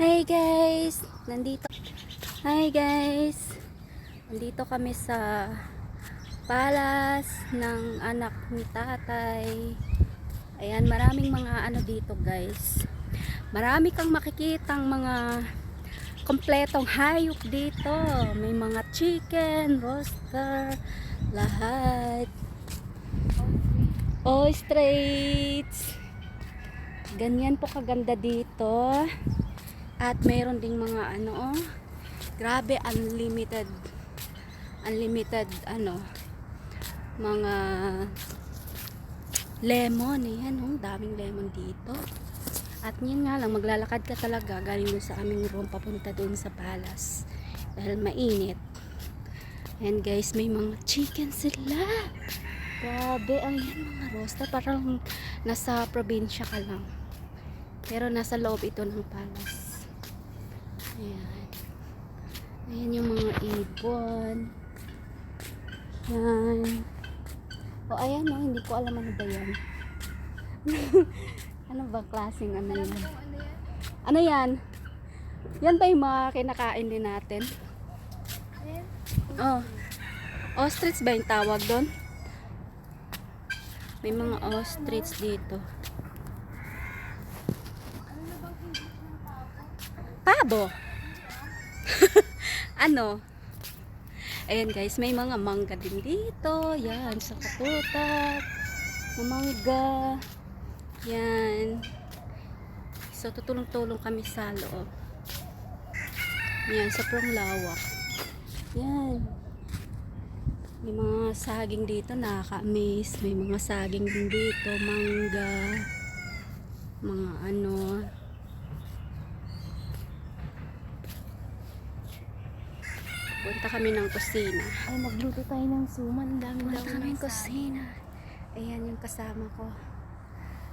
Hey guys! Nandito. Hi guys! Nandito kami sa palace ng anak ni tatay. Ayan, maraming mga ano dito guys. Marami kang makikitang mga kompletong hayop dito. May mga chicken, roaster, lahat. Ostrich. Ganyan po kaganda dito. At mayroon ding mga ano, oh, grabe unlimited unlimited ano mga lemon ayan oh, daming lemon dito. At yun nga lang maglalakad ka talaga galing doon sa aming room papunta doon sa palace. Dahil mainit. Ayan guys may mga chicken sila. Grabe ayan mga rosta. Parang nasa probinsya ka lang. Pero nasa loob ito ng palace Ayan. Ayan yung mga ibon. Yan. O ayan o, hindi ko alam ano ba yan. ano ba klaseng ano yan? Ano yan? Yan ba yung mga kinakain din natin? Oh. Ostrich ba yung tawag doon? May mga ostrich dito. Pabo. ano? Ayan guys, may mga mangga din dito. Yan, sa kaputak. Mga mangga. Yan. So, tutulong-tulong kami sa loob. Yan, sobrang lawak. Yan. May mga saging dito, nakaka-amaze. May mga saging din dito, mangga. Mga ano, Punta kami ng kusina. Ay, magluto tayo ng suman. Dami Punta daw kami ng kusina. Ayan yung kasama ko.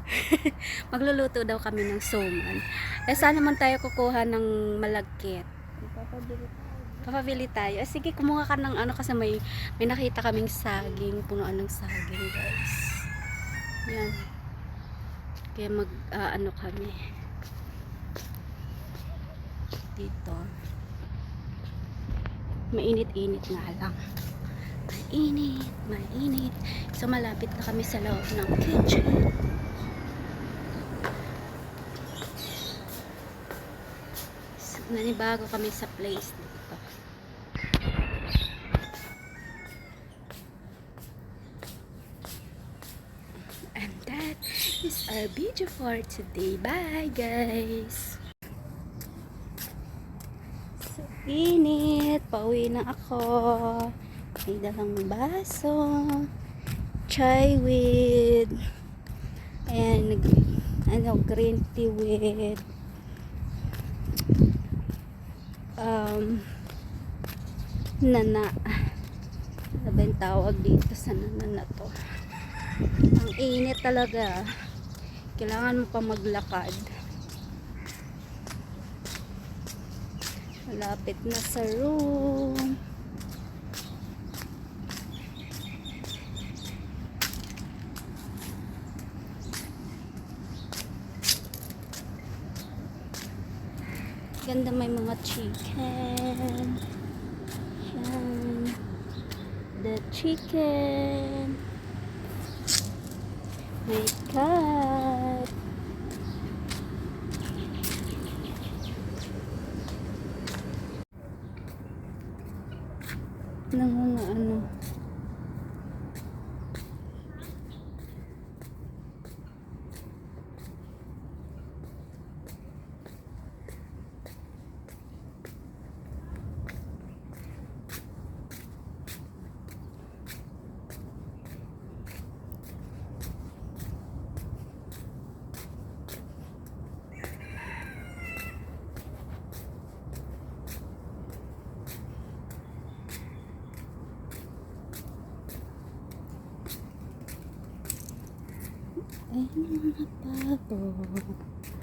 Magluluto daw kami ng suman. Eh, saan naman tayo kukuha ng malagkit? Ipapabili tayo. Papabili tayo. Eh, sige, kumuha ka ng ano kasi may, may nakita kaming saging. Punuan ng saging, guys. Yan. Kaya mag, ah, ano kami. Dito. Mainit-init nga lang. Mainit, mainit. So, malapit na kami sa loob ng kitchen. So, nanibago kami sa place dito. And that is our video for today. Bye, guys! So, init. Pauwi na ako. May dalang baso. Chai with and ano, green tea with um nana. Ano ba yung tawag dito sa nana na to? Ang init talaga. Kailangan mo pa maglakad. Malapit na sa room. Ganda may mga chicken. Yan. The chicken. May cat. Ng ano Mga pabo.